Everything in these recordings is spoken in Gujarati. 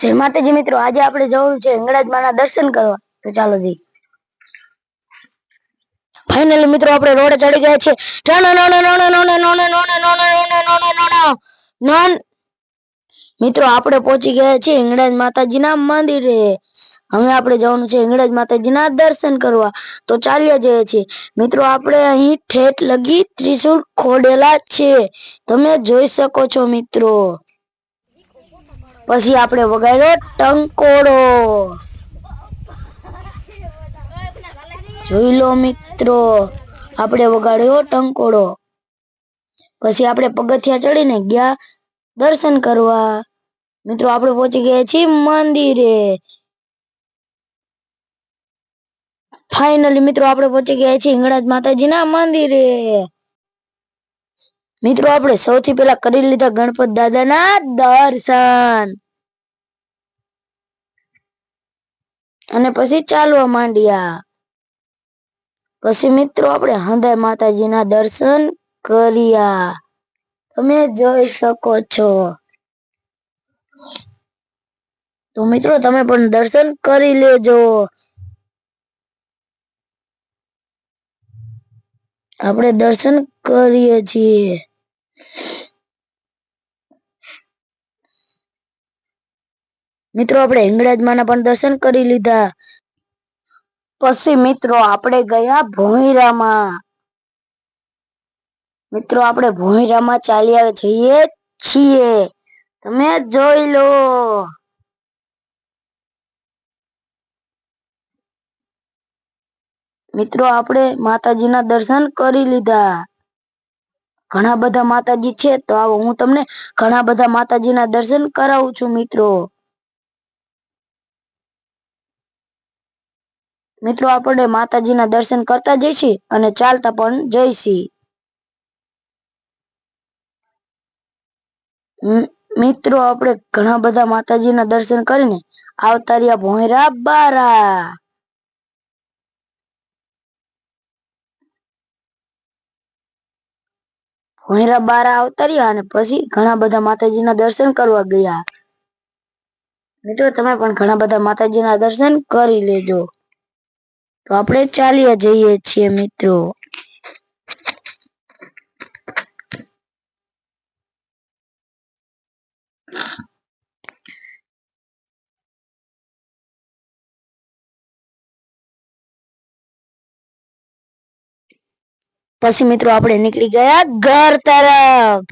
જય માતાજી મિત્રો આજે આપણે જવું છે હિંગળાજ માના દર્શન કરવા તો ચાલો જઈ ફાઇનલી મિત્રો આપણે રોડે ચડી ગયા છે મિત્રો આપણે પહોંચી ગયા છે હિંગળાજ માતાજીના મંદિરે હવે આપણે જવાનું છે હિંગળાજ માતાજીના દર્શન કરવા તો ચાલ્યા જઈએ છીએ મિત્રો આપણે અહીં ઠેઠ લગી ત્રિશુલ ખોડેલા છે તમે જોઈ શકો છો મિત્રો પછી આપણે વગાડ્યો ટંકોડો. જોઈ લો મિત્રો, આપણે વગાડ્યો ટંકોડો. પછી આપણે પગથિયા ચડીને ગયા દર્શન કરવા. મિત્રો, આપણે પહોંચી ગયા છીએ મંદિરે. ફાઇનલી મિત્રો, આપણે પહોંચી ગયા છીએ હિંગળાજ માતાજીના મંદિરે. મિત્રો, આપણે સૌથી પહેલા કરી લીધા ગણપત દાદાના દર્શન. અને પછી ચાલવા માંડ્યા. પછી મિત્રો, આપણે હૃદય માતાજીના દર્શન કર્યા. તમે જોઈ શકો છો. તો મિત્રો, તમે પણ દર્શન કરી લેજો. આપણે દર્શન કરીએ છીએ. મિત્રો, આપણે હિંગળાજમાના પણ દર્શન કરી લીધા. પછી મિત્રો, આપણે ગયા ભોંયરામાં. મિત્રો, આપણે ભોંયરામાં ચાલ્યા જઈએ છીએ. તમે જોઈ લો. મિત્રો, આપણે માતાજીના દર્શન કરી લીધા. ઘણા બધા માતાજી છે, તો આવો હું તમને ઘણા બધા માતાજીના દર્શન કરાવું છું, મિત્રો. મિત્રો, આપણે માતાજીના દર્શન કરતા જઈશી અને ચાલતા પણ જઈશી. મિત્રો, આપણે ઘણા બધા માતાજીના દર્શન કરીને આવતા રહ્યા ભોંયરા બારા. ભોંયરા બારા આવતા રહ્યા અને પછી ઘણા બધા માતાજીના દર્શન કરવા ગયા. મિત્રો, તમે પણ ઘણા બધા માતાજીના દર્શન કરી લેજો. તો આપણે ચાલ્યા જઈએ છીએ મિત્રો. પછી મિત્રો આપણે નીકળી ગયા ઘર તરફ.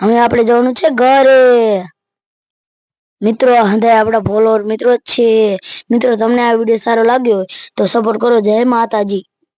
હવે આપણે જવાનું છે ઘરે. મિત્રો હંધાય આપણા ફોલોઅર મિત્રો જ છે. મિત્રો, તમને આ વીડિયો સારો લાગ્યો હોય તો સપોર્ટ કરો. જય માતાજી.